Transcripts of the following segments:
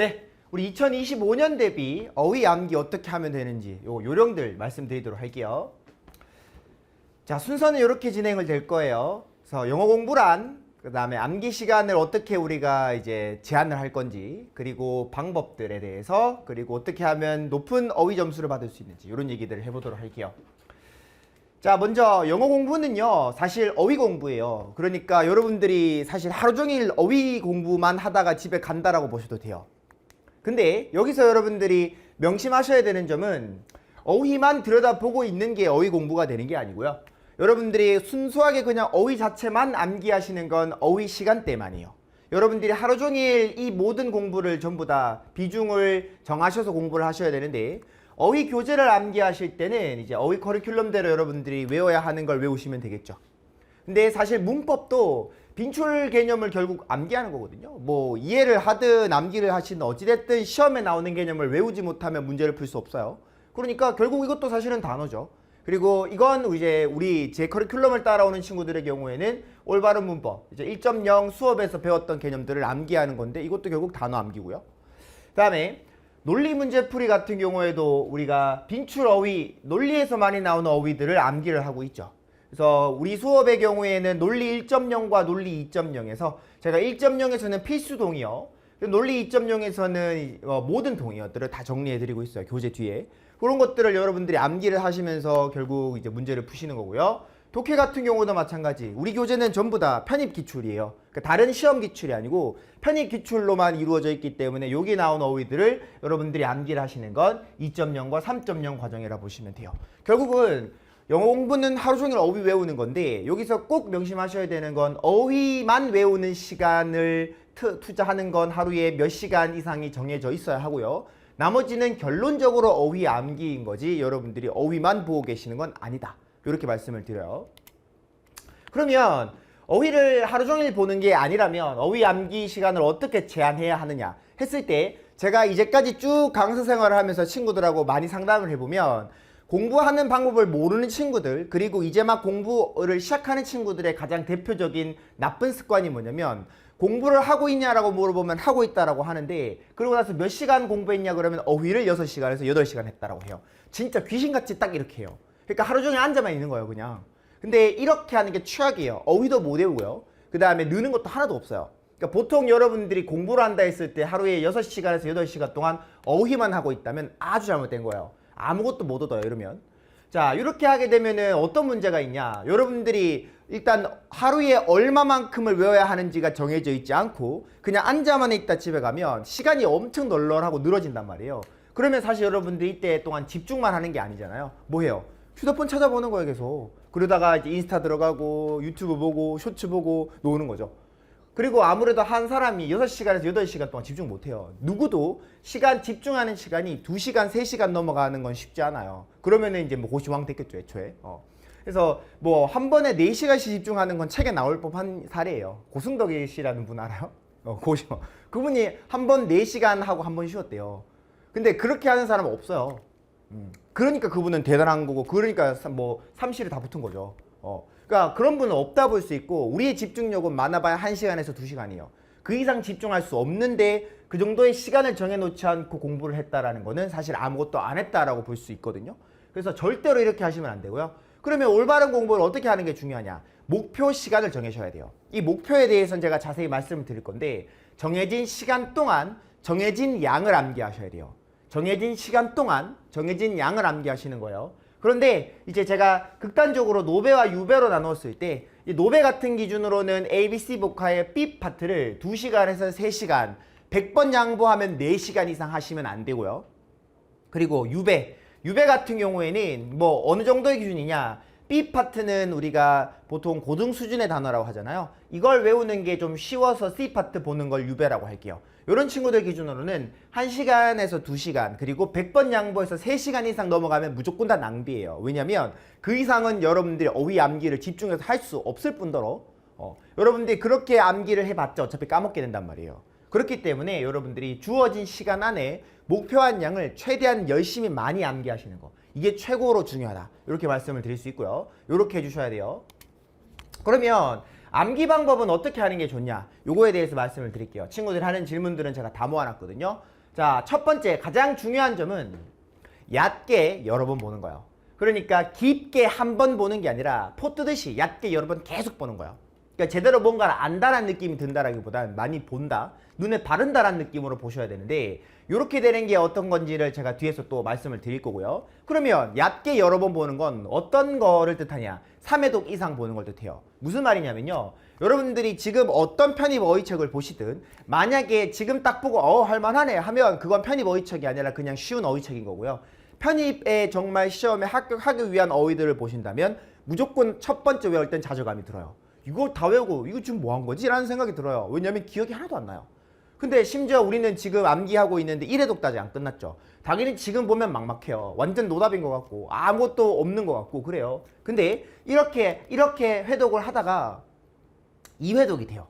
네, 우리 2025년 대비 어휘 암기 어떻게 하면 되는지 요 요령들 말씀드리도록 할게요. 자, 순서는 이렇게 진행을 될 거예요. 그래서 영어 공부란 그 다음에 암기 시간을 어떻게 우리가 이제 제한을 할 건지 그리고 방법들에 대해서 그리고 어떻게 하면 높은 어휘 점수를 받을 수 있는지 이런 얘기들을 해보도록 할게요. 자, 먼저 영어 공부는요, 사실 어휘 공부예요. 그러니까 여러분들이 사실 하루 종일 어휘 공부만 하다가 집에 간다라고 보셔도 돼요. 근데 여기서 여러분들이 명심하셔야 되는 점은 어휘만 들여다보고 있는 게 어휘 공부가 되는 게 아니고요. 여러분들이 순수하게 그냥 어휘 자체만 암기하시는 건 어휘 시간대만이에요. 여러분들이 하루 종일 이 모든 공부를 전부 다 비중을 정하셔서 공부를 하셔야 되는데 어휘 교재를 암기하실 때는 이제 어휘 커리큘럼대로 여러분들이 외워야 하는 걸 외우시면 되겠죠. 근데 사실 문법도 빈출 개념을 결국 암기하는 거거든요. 뭐 이해를 하든 암기를 하시든 어찌됐든 시험에 나오는 개념을 외우지 못하면 문제를 풀 수 없어요. 그러니까 결국 이것도 사실은 단어죠. 그리고 이건 이제 우리 제 커리큘럼을 따라오는 친구들의 경우에는 올바른 문법, 이제 1.0 수업에서 배웠던 개념들을 암기하는 건데 이것도 결국 단어 암기고요. 그다음에 논리 문제풀이 같은 경우에도 우리가 빈출 어휘, 논리에서 많이 나오는 어휘들을 암기를 하고 있죠. 그래서 우리 수업의 경우에는 논리 1.0과 논리 2.0에서 제가 1.0에서는 필수 동의어, 논리 2.0에서는 어, 모든 동의어들을 다 정리해드리고 있어요. 교재 뒤에. 그런 것들을 여러분들이 암기를 하시면서 결국 이제 문제를 푸시는 거고요. 독해 같은 경우도 마찬가지. 우리 교재는 전부 다 편입 기출이에요. 그러니까 다른 시험 기출이 아니고 편입 기출로만 이루어져 있기 때문에 여기 나온 어휘들을 여러분들이 암기를 하시는 건 2.0과 3.0 과정이라 보시면 돼요. 결국은 영어 공부는 하루 종일 어휘 외우는 건데 여기서 꼭 명심하셔야 되는 건 어휘만 외우는 시간을 트- 투자하는 건 하루에 몇 시간 이상이 정해져 있어야 하고요. 나머지는 결론적으로 어휘 암기인 거지 여러분들이 어휘만 보고 계시는 건 아니다. 이렇게 말씀을 드려요. 그러면 어휘를 하루 종일 보는 게 아니라면 어휘 암기 시간을 어떻게 제한해야 하느냐 했을 때 제가 이제까지 쭉 강사 생활을 하면서 친구들하고 많이 상담을 해보면 공부하는 방법을 모르는 친구들 그리고 이제 막 공부를 시작하는 친구들의 가장 대표적인 나쁜 습관이 뭐냐면 공부를 하고 있냐라고 물어보면 하고 있다라고 하는데 그러고 나서 몇 시간 공부했냐 그러면 어휘를 6시간에서 8시간 했다라고 해요. 진짜 귀신같이 딱 이렇게 해요. 그러니까 하루 종일 앉아만 있는 거예요, 그냥. 근데 이렇게 하는 게 최악이에요. 어휘도 못 외우고요. 그 다음에 느는 것도 하나도 없어요. 그러니까 보통 여러분들이 공부를 한다 했을 때 하루에 6시간에서 8시간 동안 어휘만 하고 있다면 아주 잘못된 거예요. 아무것도 못 얻어요, 이러면. 자, 이렇게 하게 되면은 어떤 문제가 있냐. 여러분들이 일단 하루에 얼마만큼을 외워야 하는지가 정해져 있지 않고 그냥 앉아만 있다 집에 가면 시간이 엄청 널널하고 늘어진단 말이에요. 그러면 사실 여러분들이 이때 동안 집중만 하는 게 아니잖아요. 뭐 해요? 휴대폰 찾아보는 거예요, 계속. 그러다가 이제 인스타 들어가고 유튜브 보고 쇼츠 보고 노는 거죠. 그리고 아무래도 한 사람이 6시간에서 8시간 동안 집중 못 해요. 누구도 시간 집중하는 시간이 2시간, 3시간 넘어가는 건 쉽지 않아요. 그러면은 이제 뭐 고시왕 됐겠죠, 애초에. 어. 그래서 뭐 한 번에 4시간씩 집중하는 건 책에 나올 법한 사례예요. 고승덕이 씨라는 분 알아요? 어, 고시 그분이 한 번 4시간 하고 한 번 쉬었대요. 근데 그렇게 하는 사람 은 없어요. 음. 그러니까 그분은 대단한 거고 그러니까 삼- 뭐 삼실이 다 붙은 거죠. 어. 그러니까 그런 분은 없다 볼 수 있고 우리의 집중력은 많아봐야 1시간에서 2시간이에요. 그 이상 집중할 수 없는데 그 정도의 시간을 정해놓지 않고 공부를 했다라는 거는 사실 아무것도 안 했다라고 볼 수 있거든요. 그래서 절대로 이렇게 하시면 안 되고요. 그러면 올바른 공부를 어떻게 하는 게 중요하냐? 목표 시간을 정해셔야 돼요. 이 목표에 대해서는 제가 자세히 말씀을 드릴 건데 정해진 시간 동안 정해진 양을 암기하셔야 돼요. 정해진 시간 동안 정해진 양을 암기하시는 거예요. 그런데 이제 제가 극단적으로 노배와 유배로 나눴을 때이 노배 같은 기준으로는 ABC 복화의 B 파트를 2시간에서 3시간 100번 양보하면 4시간 이상 하시면 안 되고요. 그리고 유배. 유배 같은 경우에는 뭐 어느 정도의 기준이냐? B 파트는 우리가 보통 고등 수준의 단어라고 하잖아요. 이걸 외우는 게 좀 쉬워서 C 파트 보는 걸 유배라고 할게요. 이런 친구들 기준으로는 1시간에서 2시간 그리고 100번 양보해서 3시간 이상 넘어가면 무조건 다 낭비예요. 왜냐면 그 이상은 여러분들이 어휘 암기를 집중해서 할 수 없을 뿐더러 어, 여러분들이 그렇게 암기를 해봤자 어차피 까먹게 된단 말이에요. 그렇기 때문에 여러분들이 주어진 시간 안에 목표한 양을 최대한 열심히 많이 암기하시는 거. 이게 최고로 중요하다. 이렇게 말씀을 드릴 수 있고요. 이렇게 해주셔야 돼요. 그러면 암기 방법은 어떻게 하는 게 좋냐? 요거에 대해서 말씀을 드릴게요. 친구들이 하는 질문들은 제가 다 모아놨거든요. 자, 첫 번째 가장 중요한 점은 얕게 여러 번 보는 거예요. 그러니까 깊게 한 번 보는 게 아니라 포 뜨듯이 얕게 여러 번 계속 보는 거예요. 그러니까 제대로 뭔가를 안다라는 느낌이 든다라기보다는 많이 본다, 눈에 바른다라는 느낌으로 보셔야 되는데 이렇게 되는 게 어떤 건지를 제가 뒤에서 또 말씀을 드릴 거고요. 그러면 얕게 여러 번 보는 건 어떤 거를 뜻하냐? 3회독 이상 보는 걸 뜻해요. 무슨 말이냐면요. 여러분들이 지금 어떤 편입 어휘책을 보시든 만약에 지금 딱 보고 어 할만하네 하면 그건 편입 어휘책이 아니라 그냥 쉬운 어휘책인 거고요. 편입에 정말 시험에 합격하기 위한 어휘들을 보신다면 무조건 첫 번째 외울 땐 자존감이 들어요. 이거 다 외우고 이거 지금 뭐 한 거지? 라는 생각이 들어요. 왜냐면 기억이 하나도 안 나요. 근데 심지어 우리는 지금 암기하고 있는데 1회독도 아직 안 끝났죠. 당연히 지금 보면 막막해요. 완전 노답인 것 같고 아무것도 없는 것 같고 그래요. 근데 이렇게 이렇게 회독을 하다가 2회독이 돼요.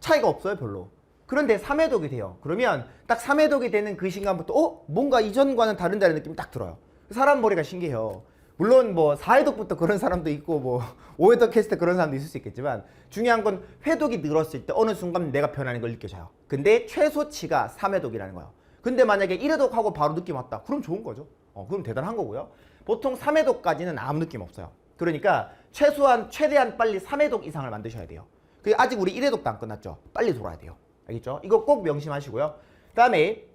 차이가 없어요 별로. 그런데 3회독이 돼요. 그러면 딱 3회독이 되는 그 순간부터 어? 뭔가 이전과는 다른다는 느낌이 딱 들어요. 사람 머리가 신기해요. 물론 뭐 4회독부터 그런 사람도 있고 뭐 5회독 했을 때 그런 사람도 있을 수 있겠지만 중요한 건 회독이 늘었을 때 어느 순간 내가 변하는 걸 느껴져요. 근데 최소치가 3회독이라는 거예요. 근데 만약에 1회독하고 바로 느낌 왔다. 그럼 좋은 거죠. 어, 그럼 대단한 거고요. 보통 3회독까지는 아무 느낌 없어요. 그러니까 최소한 최대한 빨리 3회독 이상을 만드셔야 돼요. 그 아직 우리 1회독도 안 끝났죠. 빨리 돌아야 돼요. 알겠죠? 이거 꼭 명심하시고요. 그다음에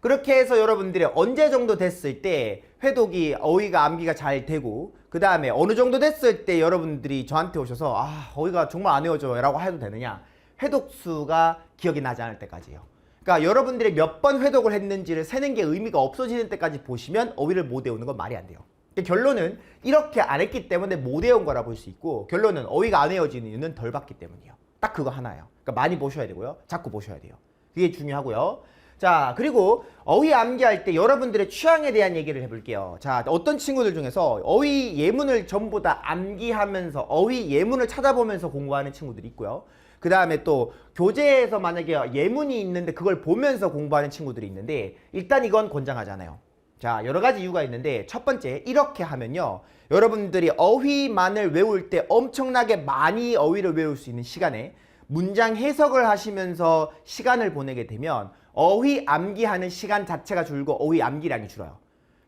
그렇게 해서 여러분들이 언제 정도 됐을 때 회독이 어휘가 암기가 잘 되고 그 다음에 어느 정도 됐을 때 여러분들이 저한테 오셔서 아 어휘가 정말 안 외워져요 라고 해도 되느냐? 회독 수가 기억이 나지 않을 때까지요. 그러니까 여러분들이 몇 번 회독을 했는지를 세는 게 의미가 없어지는 때까지 보시면 어휘를 못 외우는 건 말이 안 돼요. 결론은 이렇게 안 했기 때문에 못 외운 거라 볼 수 있고 결론은 어휘가 안 외워지는 이유는 덜 봤기 때문이에요. 딱 그거 하나예요. 그러니까 많이 보셔야 되고요. 자꾸 보셔야 돼요. 그게 중요하고요 자, 그리고 어휘 암기할 때 여러분들의 취향에 대한 얘기를 해볼게요. 자, 어떤 친구들 중에서 어휘 예문을 전부 다 암기하면서 어휘 예문을 찾아보면서 공부하는 친구들이 있고요. 그 다음에 또 교재에서 만약에 예문이 있는데 그걸 보면서 공부하는 친구들이 있는데 일단 이건 권장하잖아요. 자, 여러 가지 이유가 있는데 첫 번째, 이렇게 하면요. 여러분들이 어휘만을 외울 때 엄청나게 많이 어휘를 외울 수 있는 시간에 문장 해석을 하시면서 시간을 보내게 되면 어휘 암기하는 시간 자체가 줄고 어휘 암기량이 줄어요.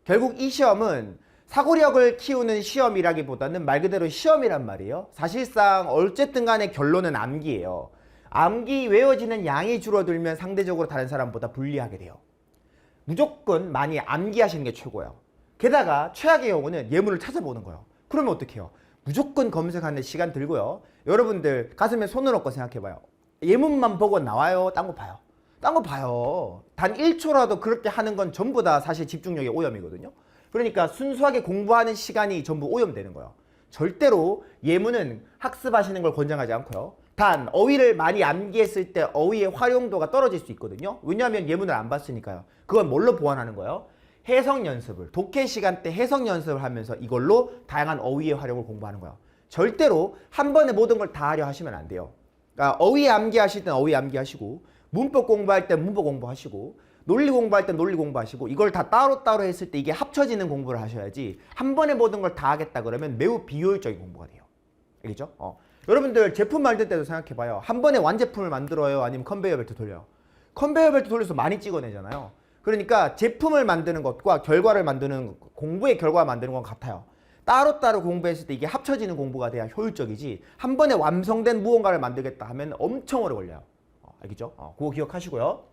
결국 이 시험은 사고력을 키우는 시험이라기보다는 말 그대로 시험이란 말이에요. 사실상 어쨌든 간에 결론은 암기예요. 암기 외워지는 양이 줄어들면 상대적으로 다른 사람보다 불리하게 돼요. 무조건 많이 암기하시는 게 최고예요. 게다가 최악의 경우는 예문을 찾아보는 거예요. 그러면 어떡해요? 무조건 검색하는 시간 들고요. 여러분들 가슴에 손을 얹고 생각해봐요. 예문만 보고 나와요? 딴 거 봐요? 딴 거 봐요. 단 1초라도 그렇게 하는 건 전부 다 사실 집중력의 오염이거든요. 그러니까 순수하게 공부하는 시간이 전부 오염되는 거예요. 절대로 예문은 학습하시는 걸 권장하지 않고요. 단 어휘를 많이 암기했을 때 어휘의 활용도가 떨어질 수 있거든요. 왜냐하면 예문을 안 봤으니까요. 그건 뭘로 보완하는 거예요? 해석 연습을 독해 시간 때 해석 연습을 하면서 이걸로 다양한 어휘의 활용을 공부하는 거예요. 절대로 한 번에 모든 걸 다 하려 하시면 안 돼요. 그러니까 어휘 암기하실 땐 어휘 암기하시고 문법 공부할 땐 문법 공부하시고 논리 공부할 땐 논리 공부하시고 이걸 다 따로따로 했을 때 이게 합쳐지는 공부를 하셔야지 한 번에 모든 걸 다 하겠다 그러면 매우 비효율적인 공부가 돼요. 알겠죠? 어. 여러분들 제품 만들 때도 생각해봐요. 한 번에 완제품을 만들어요? 아니면 컨베이어 벨트 돌려요? 컨베이어 벨트 돌려서 많이 찍어내잖아요. 그러니까 제품을 만드는 것과 결과를 만드는 공부의 결과 만드는 건 같아요. 따로따로 공부했을 때 이게 합쳐지는 공부가 돼야 효율적이지 한 번에 완성된 무언가를 만들겠다 하면 엄청 오래 걸려요. 어, 알겠죠? 어, 그거 기억하시고요.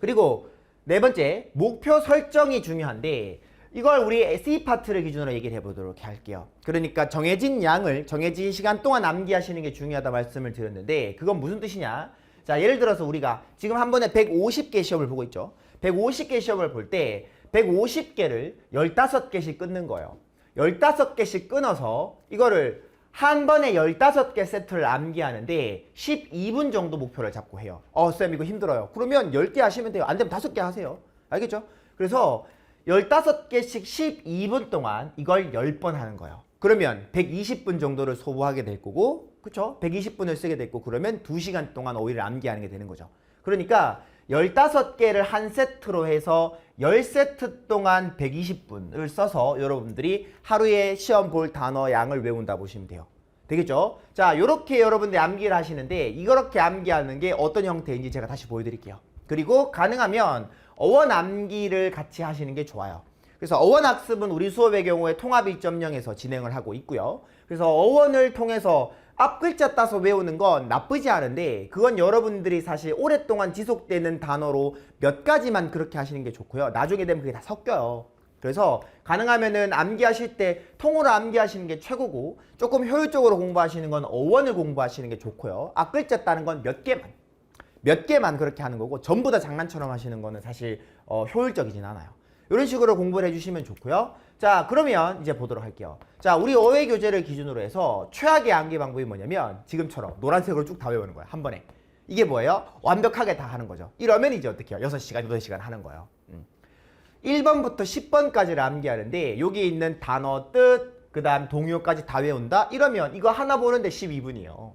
그리고 네 번째 목표 설정이 중요한데 이걸 우리 C 파트를 기준으로 얘기를 해보도록 할게요. 그러니까 정해진 양을 정해진 시간 동안 암기하시는 게 중요하다 말씀을 드렸는데 그건 무슨 뜻이냐? 자 예를 들어서 우리가 지금 한 번에 150개 시험을 보고 있죠. 150개 시험을 볼 때 150개를 15개씩 끊는 거예요. 15개씩 끊어서 이거를 한 번에 15개 세트를 암기하는데 12분 정도 목표를 잡고 해요. 어, 쌤 이거 힘들어요. 그러면 10개 하시면 돼요. 안 되면 5개 하세요. 알겠죠? 그래서 15개씩 12분 동안 이걸 10번 하는 거예요. 그러면 120분 정도를 소모하게 될 거고, 그쵸? 120분을 쓰게 됐고, 그러면 2시간 동안 어휘를 암기하는 게 되는 거죠. 그러니까 15개를 한 세트로 해서 10세트 동안 120분을 써서 여러분들이 하루에 시험 볼 단어 양을 외운다 보시면 돼요. 되겠죠? 자, 요렇게 여러분들 암기를 하시는데 이렇게 암기하는 게 어떤 형태인지 제가 다시 보여드릴게요. 그리고 가능하면 어원 암기를 같이 하시는 게 좋아요. 그래서 어원 학습은 우리 수업의 경우에 통합 1.0에서 진행을 하고 있고요. 그래서 어원을 통해서 앞 글자 따서 외우는 건 나쁘지 않은데 그건 여러분들이 사실 오랫동안 지속되는 단어로 몇 가지만 그렇게 하시는 게 좋고요. 나중에 되면 그게 다 섞여요. 그래서 가능하면은 암기하실 때 통으로 암기하시는 게 최고고 조금 효율적으로 공부하시는 건 어원을 공부하시는 게 좋고요. 앞 글자 따는 건 몇 개만 몇 개만 그렇게 하는 거고 전부 다 장난처럼 하시는 거는 사실 어, 효율적이진 않아요. 이런 식으로 공부를 해주시면 좋고요. 자 그러면 이제 보도록 할게요. 자 우리 어회 교재를 기준으로 해서 최악의 암기 방법이 뭐냐면 지금처럼 노란색으로 쭉 다 외우는 거예요. 한 번에. 이게 뭐예요? 완벽하게 다 하는 거죠. 이러면 이제 어떻게 해요? 6시간, 8시간 하는 거예요. 음. 1번부터 10번까지를 암기하는데 여기 있는 단어 뜻, 그 다음 동요까지 다 외운다? 이러면 이거 하나 보는데 12분이에요.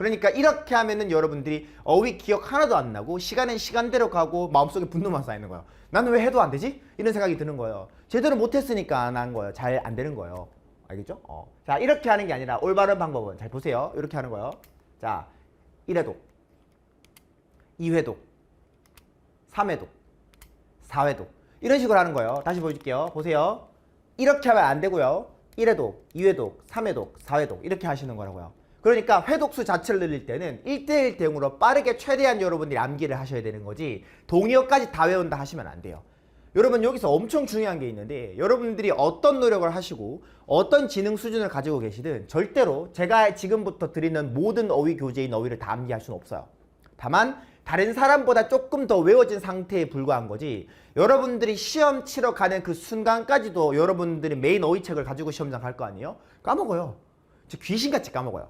그러니까 이렇게 하면은 여러분들이 어휘 기억 하나도 안 나고 시간은 시간대로 가고 마음속에 분노만 쌓이는 거예요. 나는 왜 해도 안 되지? 이런 생각이 드는 거예요. 제대로 못했으니까 안 한 거예요. 잘 안 되는 거예요. 알겠죠? 어. 자 이렇게 하는 게 아니라 올바른 방법은 잘 보세요. 이렇게 하는 거예요. 자 1회독, 2회독, 3회독, 4회독 이런 식으로 하는 거예요. 다시 보여줄게요. 보세요. 이렇게 하면 안 되고요. 1회독, 2회독, 3회독, 4회독 이렇게 하시는 거라고요. 그러니까 회독수 자체를 늘릴 때는 1대1 대응으로 빠르게 최대한 여러분들이 암기를 하셔야 되는 거지 동의어까지 다 외운다 하시면 안 돼요. 여러분 여기서 엄청 중요한 게 있는데 여러분들이 어떤 노력을 하시고 어떤 지능 수준을 가지고 계시든 절대로 제가 지금부터 드리는 모든 어휘 교재인 어휘를 다 암기할 수는 없어요. 다만 다른 사람보다 조금 더 외워진 상태에 불과한 거지 여러분들이 시험 치러 가는 그 순간까지도 여러분들이 메인 어휘책을 가지고 시험장 갈 거 아니에요? 까먹어요. 귀신같이 까먹어요.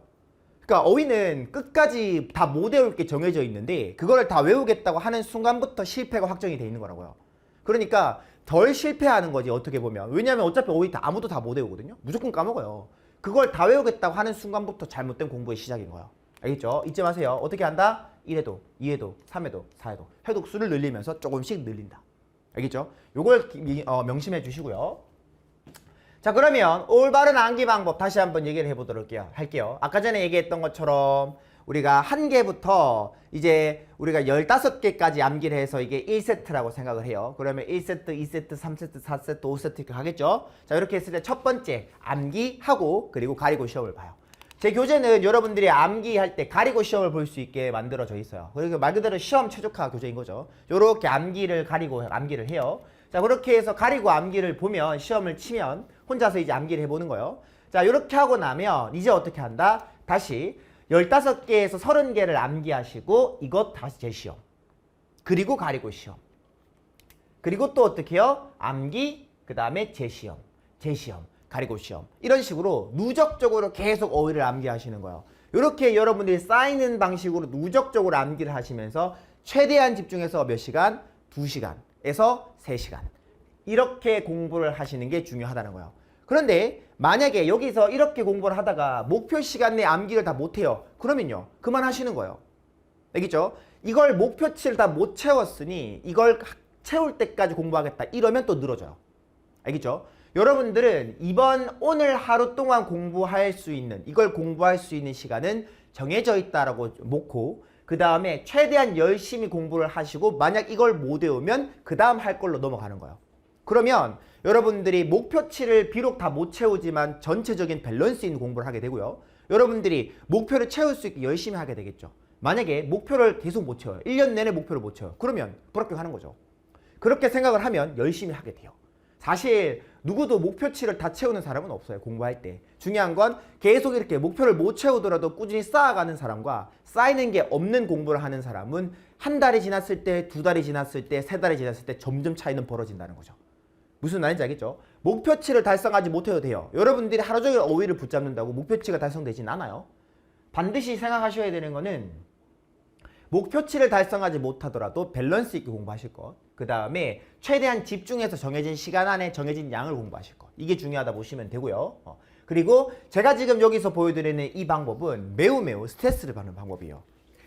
그러니까 어휘는 끝까지 다 못 외울 게 정해져 있는데 그거를 다 외우겠다고 하는 순간부터 실패가 확정이 돼 있는 거라고요. 그러니까 덜 실패하는 거지 어떻게 보면 왜냐하면 어차피 어휘 다 아무도 다 못 외우거든요. 무조건 까먹어요. 그걸 다 외우겠다고 하는 순간부터 잘못된 공부의 시작인 거예요. 알겠죠? 잊지 마세요. 어떻게 한다? 1회도, 2회도, 3회도, 4회도. 회독 수를 늘리면서 조금씩 늘린다. 알겠죠? 요걸 기- 어, 명심해 주시고요. 자 그러면 올바른 암기 방법 다시 한번 얘기를 해보도록 할게요. 할게요. 아까 전에 얘기했던 것처럼 우리가 한 개부터 이제 우리가 15개까지 암기를 해서 이게 1세트라고 생각을 해요. 그러면 1세트, 2세트, 3세트, 4세트, 5세트 이렇게 가겠죠. 자 이렇게 했을 때 첫 번째 암기하고 그리고 가리고 시험을 봐요. 제 교재는 여러분들이 암기할 때 가리고 시험을 볼 수 있게 만들어져 있어요. 그리고 말 그대로 시험 최적화 교재인 거죠. 요렇게 암기를 가리고 암기를 해요. 자, 그렇게 해서 가리고 암기를 보면 시험을 치면 혼자서 이제 암기를 해보는 거예요. 자, 요렇게 하고 나면 이제 어떻게 한다? 다시 15개에서 30개를 암기하시고 이것 다시 재시험. 그리고 가리고 시험. 그리고 또 어떻게 해요? 암기, 그 다음에 재시험, 재시험, 가리고 시험. 이런 식으로 누적적으로 계속 어휘를 암기하시는 거예요. 이렇게 여러분들이 쌓이는 방식으로 누적적으로 암기를 하시면서 최대한 집중해서 몇 시간? 2시간에서 3시간. 이렇게 공부를 하시는 게 중요하다는 거예요. 그런데 만약에 여기서 이렇게 공부를 하다가 목표 시간 내 암기를 다 못해요. 그러면요. 그만하시는 거예요. 알겠죠? 이걸 목표치를 다 못 채웠으니 이걸 채울 때까지 공부하겠다. 이러면 또 늘어져요. 알겠죠? 여러분들은 이번 오늘 하루 동안 공부할 수 있는 이걸 공부할 수 있는 시간은 정해져 있다라고 놓고 그 다음에 최대한 열심히 공부를 하시고 만약 이걸 못 외우면 그 다음 할 걸로 넘어가는 거예요. 그러면 여러분들이 목표치를 비록 다 못 채우지만 전체적인 밸런스 있는 공부를 하게 되고요. 여러분들이 목표를 채울 수 있게 열심히 하게 되겠죠. 만약에 목표를 계속 못 채워요. 1년 내내 목표를 못 채워요. 그러면 불합격하는 거죠. 그렇게 생각을 하면 열심히 하게 돼요. 사실 누구도 목표치를 다 채우는 사람은 없어요. 공부할 때. 중요한 건 계속 이렇게 목표를 못 채우더라도 꾸준히 쌓아가는 사람과 쌓이는 게 없는 공부를 하는 사람은 한 달이 지났을 때, 두 달이 지났을 때, 세 달이 지났을 때 점점 차이는 벌어진다는 거죠. 무슨 말인지 알겠죠? 목표치를 달성하지 못해도 돼요. 여러분들이 하루 종일 어휘를 붙잡는다고 목표치가 달성되진 않아요. 반드시 생각하셔야 되는 거는 목표치를 달성하지 못하더라도 밸런스 있게 공부하실 것. 그 다음에 최대한 집중해서 정해진 시간 안에 정해진 양을 공부하실 것. 이게 중요하다 보시면 되고요. 어. 그리고 제가 지금 여기서 보여드리는 이 방법은 매우 매우 스트레스를 받는 방법이에요.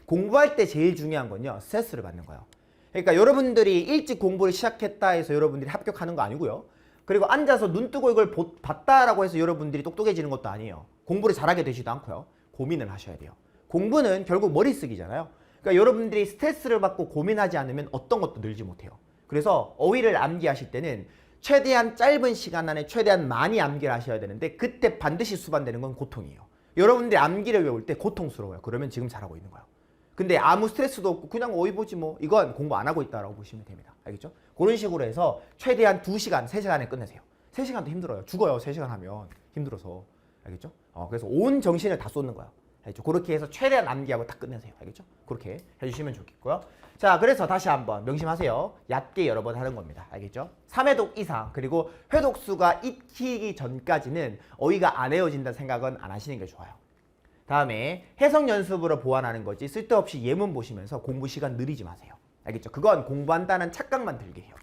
공부할 때 제일 중요한 건요. 스트레스를 받는 거예요. 그러니까 여러분들이 일찍 공부를 시작했다 해서 여러분들이 합격하는 거 아니고요. 그리고 앉아서 눈 뜨고 이걸 보- 봤다라고 해서 여러분들이 똑똑해지는 것도 아니에요. 공부를 잘하게 되지도 않고요. 고민을 하셔야 돼요. 공부는 결국 머리 쓰기잖아요. 그러니까 여러분들이 스트레스를 받고 고민하지 않으면 어떤 것도 늘지 못해요. 그래서 어휘를 암기하실 때는 최대한 짧은 시간 안에 최대한 많이 암기를 하셔야 되는데 그때 반드시 수반되는 건 고통이에요. 여러분들이 암기를 외울 때 고통스러워요. 그러면 지금 잘하고 있는 거예요. 근데 아무 스트레스도 없고 그냥 어휘 보지 뭐 이건 공부 안 하고 있다라고 보시면 됩니다. 알겠죠? 그런 식으로 해서 최대한 2시간, 3시간에 끝내세요. 3시간도 힘들어요. 죽어요. 3시간 하면 힘들어서. 알겠죠? 어, 그래서 온 정신을 다 쏟는 거예요. 알겠죠? 그렇게 해서 최대한 암기하고 딱 끝내세요. 알겠죠? 그렇게 해주시면 좋겠고요. 자, 그래서 다시 한번 명심하세요. 얕게 여러 번 하는 겁니다. 알겠죠? 3회독 이상 그리고 회독수가 익히기 전까지는 어휘가 안 외워진다는 생각은 안 하시는 게 좋아요. 다음에 해석 연습으로 보완하는 거지 쓸데없이 예문 보시면서 공부 시간 느리지 마세요. 알겠죠? 그건 공부한다는 착각만 들게 해요.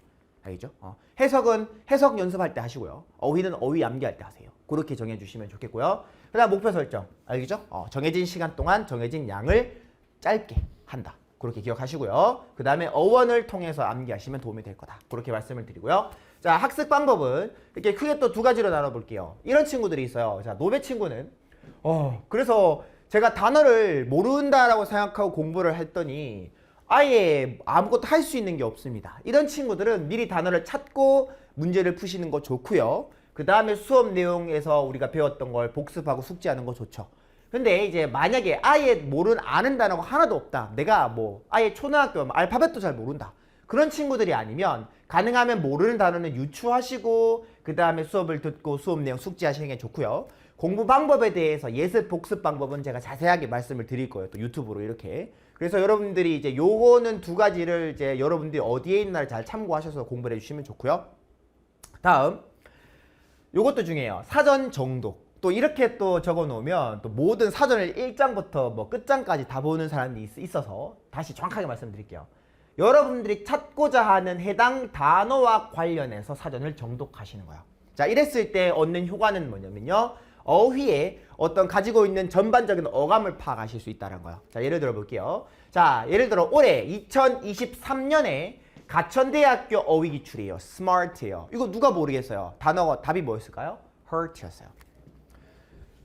알겠죠? 어, 해석은 해석 연습할 때 하시고요. 어휘는 어휘 암기할 때 하세요. 그렇게 정해주시면 좋겠고요. 그 다음 목표 설정. 알겠죠? 어, 정해진 시간 동안 정해진 양을 짧게 한다. 그렇게 기억하시고요. 그 다음에 어원을 통해서 암기하시면 도움이 될 거다. 그렇게 말씀을 드리고요. 자, 학습 방법은 이렇게 크게 또 두 가지로 나눠볼게요. 이런 친구들이 있어요. 자, 노베 친구는 어, 그래서 제가 단어를 모른다라고 생각하고 공부를 했더니 아예 아무것도 할 수 있는 게 없습니다. 이런 친구들은 미리 단어를 찾고 문제를 푸시는 거 좋고요. 그 다음에 수업 내용에서 우리가 배웠던 걸 복습하고 숙지하는 거 좋죠. 근데 이제 만약에 아예 모르는 아는 단어가 하나도 없다. 내가 뭐 아예 초등학교 알파벳도 잘 모른다. 그런 친구들이 아니면 가능하면 모르는 단어는 유추하시고 그 다음에 수업을 듣고 수업 내용 숙지하시는 게 좋고요. 공부 방법에 대해서 예습 복습 방법은 제가 자세하게 말씀을 드릴 거예요. 또 유튜브로 이렇게. 그래서 여러분들이 이제 요거는 두 가지를 이제 여러분들이 어디에 있나를 잘 참고하셔서 공부를 해주시면 좋고요. 다음 요것도 중요해요. 사전 정독. 또 이렇게 또 적어 놓으면 또 모든 사전을 1장부터 뭐 끝장까지 다 보는 사람이 있- 있어서 다시 정확하게 말씀드릴게요. 여러분들이 찾고자 하는 해당 단어와 관련해서 사전을 정독하시는 거예요. 자, 이랬을 때 얻는 효과는 뭐냐면요. 어휘에 어떤 가지고 있는 전반적인 어감을 파악하실 수 있다는 거예요. 자, 예를 들어 볼게요. 자, 예를 들어 올해 2023년에 가천대학교 어휘 기출이에요. smart예요. 이거 누가 모르겠어요. 단어가 답이 뭐였을까요? hurt였어요.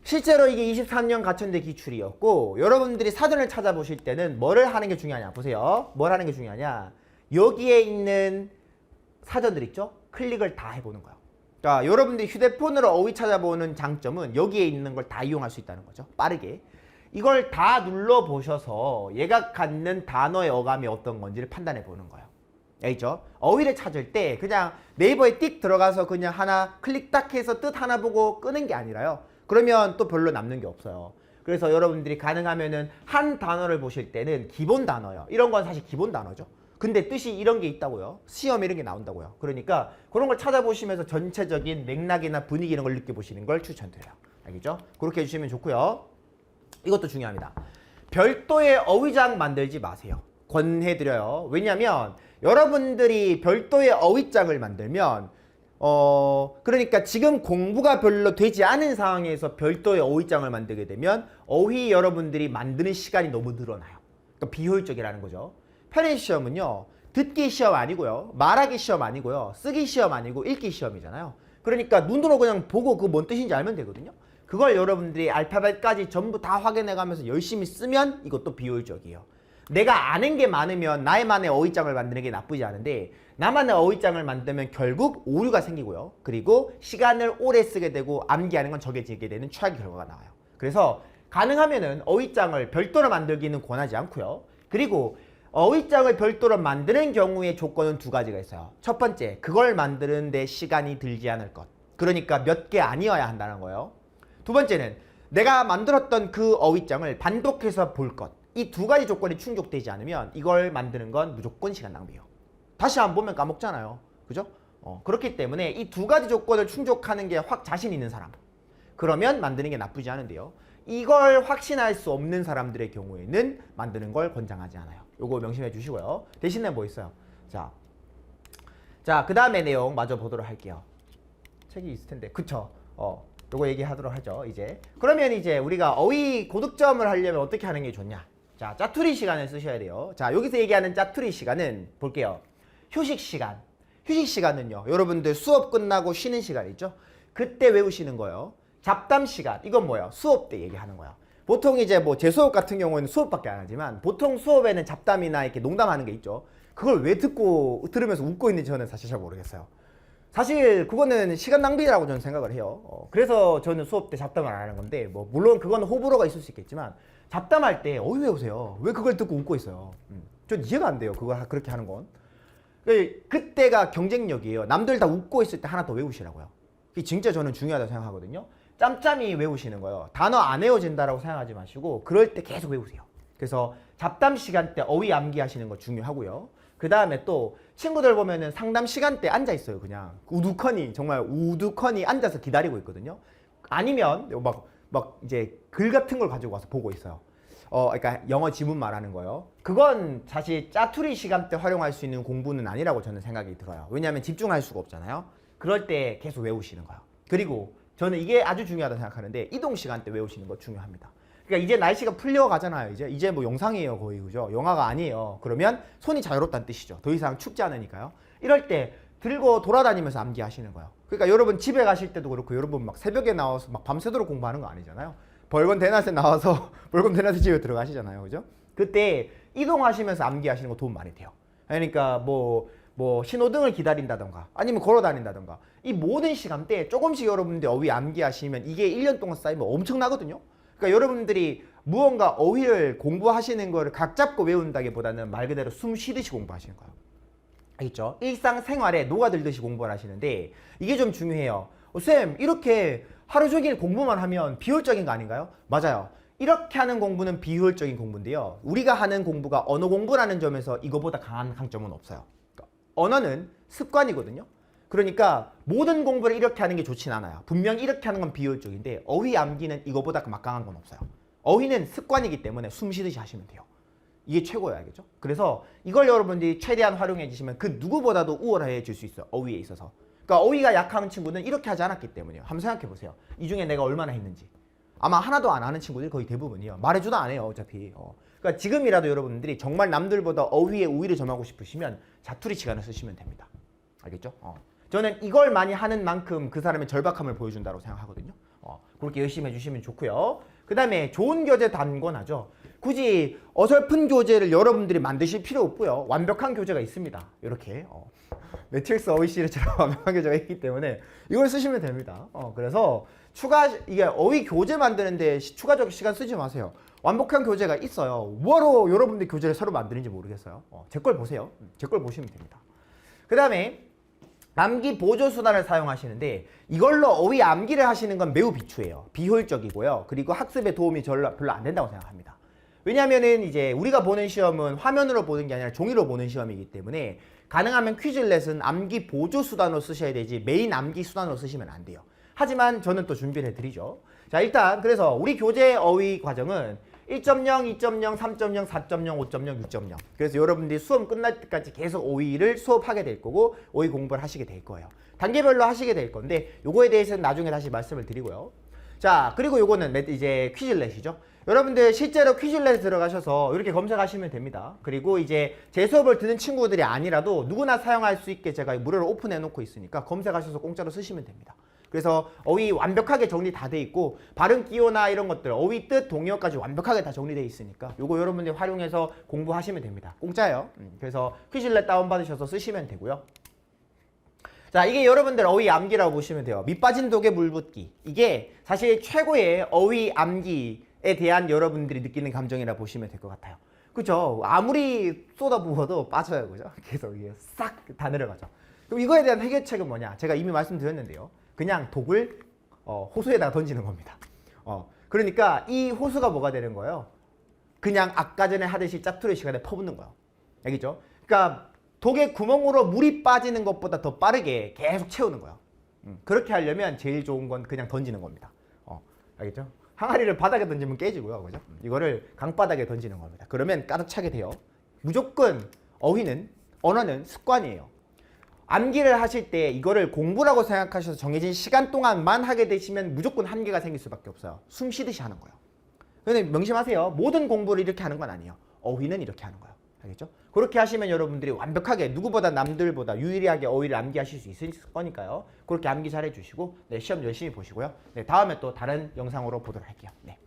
실제로 이게 23년 가천대 기출이었고 여러분들이 사전을 찾아보실 때는 뭐를 하는 게 중요하냐 보세요 뭘 하는 게 중요하냐 여기에 있는 사전들 있죠 클릭을 다 해보는 거예요 그러니까 여러분들이 휴대폰으로 어휘 찾아보는 장점은 여기에 있는 걸 다 이용할 수 있다는 거죠 빠르게 이걸 다 눌러보셔서 얘가 갖는 단어의 어감이 어떤 건지를 판단해 보는 거예요 알죠? 어휘를 찾을 때 그냥 네이버에 띡 들어가서 그냥 하나 클릭 딱 해서 뜻 하나 보고 끄는 게 아니라요. 그러면 또 별로 남는 게 없어요. 그래서 여러분들이 가능하면은 한 단어를 보실 때는 기본 단어요. 이런 건 사실 기본 단어죠. 근데 뜻이 이런 게 있다고요. 시험 이런 게 나온다고요. 그러니까 그런 걸 찾아보시면서 전체적인 맥락이나 분위기 이런 걸 느껴보시는 걸 추천드려요. 알겠죠? 그렇게 해주시면 좋고요. 이것도 중요합니다. 별도의 어휘장 만들지 마세요. 권해드려요. 왜냐하면 여러분들이 별도의 어휘장을 만들면 어 그러니까 지금 공부가 별로 되지 않은 상황에서 별도의 어휘장을 만들게 되면 어휘 여러분들이 만드는 시간이 너무 늘어나요. 그러니까 비효율적이라는 거죠. 편의 시험은요. 듣기 시험 아니고요. 말하기 시험 아니고요. 쓰기 시험 아니고 읽기 시험이잖아요. 그러니까 눈으로 그냥 보고 그 뭔 뜻인지 알면 되거든요. 그걸 여러분들이 알파벳까지 전부 다 확인해 가면서 열심히 쓰면 이것도 비효율적이에요. 내가 아는 게 많으면 나의만의 어휘장을 만드는 게 나쁘지 않은데 나만의 어휘장을 만들면 결국 오류가 생기고요. 그리고 시간을 오래 쓰게 되고 암기하는 건 적게지게 되는 최악의 결과가 나와요. 그래서 가능하면은 어휘장을 별도로 만들기는 권하지 않고요. 그리고 어휘장을 별도로 만드는 경우에 조건은 두 가지가 있어요. 첫 번째, 그걸 만드는데 시간이 들지 않을 것. 그러니까 몇 개 아니어야 한다는 거예요. 두 번째는 내가 만들었던 그 어휘장을 반복해서 볼 것. 이 두 가지 조건이 충족되지 않으면 이걸 만드는 건 무조건 시간 낭비예요. 다시 안 보면 까먹잖아요. 그죠? 어, 그렇기 때문에 이 두 가지 조건을 충족하는 게 확 자신 있는 사람. 그러면 만드는 게 나쁘지 않은데요. 이걸 확신할 수 없는 사람들의 경우에는 만드는 걸 권장하지 않아요. 요거 명심해 주시고요. 대신에 뭐 있어요? 자, 자, 그 다음에 내용 마저 보도록 할게요. 책이 있을 텐데, 그쵸? 어, 요거 얘기하도록 하죠, 이제. 그러면 이제 우리가 어휘 고득점을 하려면 어떻게 하는 게 좋냐? 자, 짜투리 시간을 쓰셔야 돼요. 자, 여기서 얘기하는 짜투리 시간은 볼게요. 휴식 시간. 휴식 시간은요, 여러분들 수업 끝나고 쉬는 시간 있죠? 그때 외우시는 거예요. 잡담 시간 이건 뭐예요? 수업 때 얘기하는 거예요. 보통 이제 뭐제 수업 같은 경우에는 수업밖에 안 하지만 보통 수업에는 잡담이나 이렇게 농담하는 게 있죠. 그걸 왜 듣고 들으면서 웃고 있는지 저는 사실 잘 모르겠어요. 사실 그거는 시간 낭비라고 저는 생각을 해요. 어, 그래서 저는 수업 때 잡담을 안 하는 건데 뭐 물론 그건 호불호가 있을 수 있겠지만 잡담할 때 어이 왜 오세요? 왜 그걸 듣고 웃고 있어요? 음, 전 이해가 안 돼요. 그걸 하- 그렇게 하는 건. 그- 그때가 경쟁력이에요. 남들 다 웃고 있을 때 하나 더 외우시라고요. 이게 진짜 저는 중요하다고 생각하거든요. 짬짬이 외우시는 거예요. 단어 안 외워진다라고 생각하지 마시고 그럴 때 계속 외우세요. 그래서 잡담 시간 때 어휘 암기 하시는 거 중요하고요. 그 다음에 또 친구들 보면은 상담 시간 때 앉아 있어요. 그냥 우두커니 정말 우두커니 앉아서 기다리고 있거든요. 아니면 막 막 이제 글 같은 걸 가지고 와서 보고 있어요. 어, 그러니까 영어 지문 말하는 거요. 그건 사실 짜투리 시간 때 활용할 수 있는 공부는 아니라고 저는 생각이 들어요. 왜냐하면 집중할 수가 없잖아요. 그럴 때 계속 외우시는 거예요. 그리고 저는 이게 아주 중요하다고 생각하는데 이동 시간 때 외우시는 거 중요합니다. 그러니까 이제 날씨가 풀려가잖아요. 이제 이제 뭐 영상이에요 거의 그죠? 영화가 아니에요. 그러면 손이 자유롭다는 뜻이죠. 더 이상 춥지 않으니까요. 이럴 때 들고 돌아다니면서 암기하시는 거예요. 그러니까 여러분 집에 가실 때도 그렇고 여러분 막 새벽에 나와서 막 밤새도록 공부하는 거 아니잖아요. 벌건 대낮에 나와서 벌건 대낮에 집에 들어가시잖아요. 그죠? 그때 이동하시면서 암기하시는 거 도움 많이 돼요. 그러니까 뭐, 뭐 신호등을 기다린다던가 아니면 걸어 다닌다던가 이 모든 시간대에 조금씩 여러분들 어휘 암기하시면 이게 1년 동안 쌓이면 엄청나거든요. 그러니까 여러분들이 무언가 어휘를 공부하시는 거를 각 잡고 외운다기보다는 말 그대로 숨 쉬듯이 공부하시는 거예요. 알겠죠? 일상생활에 녹아들듯이 공부를 하시는데 이게 좀 중요해요. 어, 쌤 이렇게 하루 종일 공부만 하면 비효율적인 거 아닌가요? 맞아요. 이렇게 하는 공부는 비효율적인 공부인데요. 우리가 하는 공부가 언어 공부라는 점에서 이거보다 강한 강점은 없어요. 언어는 습관이거든요. 그러니까 모든 공부를 이렇게 하는 게 좋진 않아요. 분명 이렇게 하는 건 비효율적인데 어휘 암기는 이거보다 막강한 건 없어요. 어휘는 습관이기 때문에 숨 쉬듯이 하시면 돼요. 이게 최고예요, 알겠죠? 그래서 이걸 여러분들이 최대한 활용해 주시면 그 누구보다도 우월해질 수 있어요, 어휘에 있어서. 그러니까 어휘가 약한 친구는 이렇게 하지 않았기 때문이에요. 한번 생각해 보세요. 이 중에 내가 얼마나 했는지. 아마 하나도 안 하는 친구들이 거의 대부분이에요. 말해줘도 안 해요, 어차피. 어. 그러니까 지금이라도 여러분들이 정말 남들보다 어휘에 우위를 점하고 싶으시면 자투리 시간을 쓰시면 됩니다. 알겠죠? 어. 저는 이걸 많이 하는 만큼 그 사람의 절박함을 보여준다고 생각하거든요. 어, 그렇게 열심히 해주시면 좋고요. 그 다음에 좋은 교재 단권하죠. 굳이 어설픈 교재를 여러분들이 만드실 필요 없고요. 완벽한 교재가 있습니다. 이렇게 어. 매트릭스 어휘 시리즈처럼 완벽한 교재가 있기 때문에 이걸 쓰시면 됩니다. 어, 그래서 추가 이게 어휘 교재 만드는데 시- 추가적 시간 쓰지 마세요. 완벽한 교재가 있어요. 뭐로 여러분들 교재를 새로 만드는지 모르겠어요. 어, 제걸 보세요. 제 걸 보시면 됩니다. 그 다음에 암기 보조 수단을 사용하시는데 이걸로 어휘 암기를 하시는 건 매우 비추해요. 비효율적이고요. 그리고 학습에 도움이 별로, 별로 안 된다고 생각합니다. 왜냐면은 이제 우리가 보는 시험은 화면으로 보는 게 아니라 종이로 보는 시험이기 때문에 가능하면 퀴즐렛은 암기 보조 수단으로 쓰셔야 되지 메인 암기 수단으로 쓰시면 안 돼요. 하지만 저는 또 준비를 해드리죠. 자 일단 그래서 우리 교재 어휘 과정은 1.0, 2.0, 3.0, 4.0, 5.0, 6.0 그래서 여러분들이 수업 끝날 때까지 계속 어휘를 수업하게 될 거고 어휘 공부를 하시게 될 거예요. 단계별로 하시게 될 건데 요거에 대해서는 나중에 다시 말씀을 드리고요. 자 그리고 요거는 매- 이제 퀴즐렛이죠. 여러분들 실제로 퀴즐렛 들어가셔서 이렇게 검색하시면 됩니다. 그리고 이제 제 수업을 듣는 친구들이 아니라도 누구나 사용할 수 있게 제가 무료로 오픈해 놓고 있으니까 검색하셔서 공짜로 쓰시면 됩니다. 그래서 어휘 완벽하게 정리 다 돼 있고 발음 기호나 이런 것들 어휘 뜻 동의어까지 완벽하게 다 정리돼 있으니까 요거 여러분들이 활용해서 공부하시면 됩니다. 공짜예요. 음, 그래서 퀴즐렛 다운 받으셔서 쓰시면 되고요. 자, 이게 여러분들 어휘 암기라고 보시면 돼요. 밑빠진 독에 물 붓기. 이게 사실 최고의 어휘 암기에 대한 여러분들이 느끼는 감정이라 보시면 될 것 같아요. 그죠? 아무리 쏟아부어도 빠져요. 그죠? 계속 이게 싹 다 내려가죠. 그럼 이거에 대한 해결책은 뭐냐? 제가 이미 말씀드렸는데요. 그냥 독을 어, 호수에다가 던지는 겁니다. 어, 그러니까 이 호수가 뭐가 되는 거예요? 그냥 아까 전에 하듯이 짜투리 시간에 퍼붓는 거예요. 알겠죠? 그러니까 독의 구멍으로 물이 빠지는 것보다 더 빠르게 계속 채우는 거예요. 음, 그렇게 하려면 제일 좋은 건 그냥 던지는 겁니다. 어, 알겠죠? 항아리를 바닥에 던지면 깨지고요. 그죠? 음, 이거를 강바닥에 던지는 겁니다. 그러면 가득 차게 돼요. 무조건 어휘는 언어는 습관이에요. 암기를 하실 때 이거를 공부라고 생각하셔서 정해진 시간 동안만 하게 되시면 무조건 한계가 생길 수밖에 없어요. 숨 쉬듯이 하는 거예요. 근데 명심하세요. 모든 공부를 이렇게 하는 건 아니에요. 어휘는 이렇게 하는 거예요. 알겠죠? 그렇게 하시면 여러분들이 완벽하게 누구보다 남들보다 유일하게 어휘를 암기하실 수 있을 거니까요. 그렇게 암기 잘 해주시고 네, 시험 열심히 보시고요. 네, 다음에 또 다른 영상으로 보도록 할게요. 네.